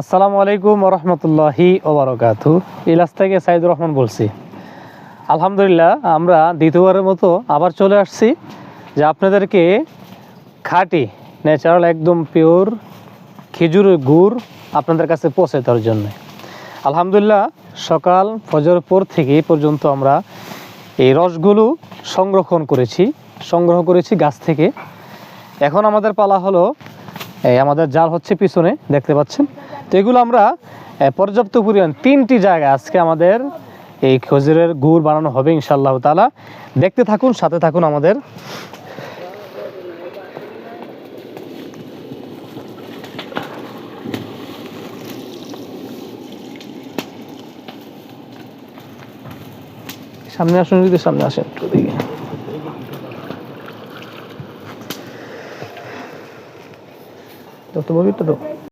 আসসালামু আলাইকুম রহমতুল্লাহি ওবরাকাতু ইলাস থেকে সাইদুর রহমান বলছি। আলহামদুলিল্লাহ, আমরা দ্বিতীয়বারের মতো আবার চলে আসছি, যে আপনাদেরকে খাঁটি ন্যাচারাল একদম পিওর খেজুরের গুড় আপনাদের কাছে পৌঁছে দেওয়ার জন্য। আলহামদুলিল্লাহ, সকাল ফজর পর থেকে পর্যন্ত আমরা এই রসগুলো সংরক্ষণ করেছি, সংগ্রহ করেছি গাছ থেকে। এখন আমাদের পালা হলো, এই আমাদের জাল হচ্ছে পিছনে, দেখতে পাচ্ছেন? তো এগুলো আমরা পর্যাপ্ত পরিমাণ তিনটি জায়গা আজকে আমাদের এই খজুরের গুড় বানানো হবে ইনশাল্লাহ তালা দেখতে থাকুন, সাথে থাকুন আমাদের। সামনে আসুন, যদি সামনে আসেন একটু দিকে তো তো।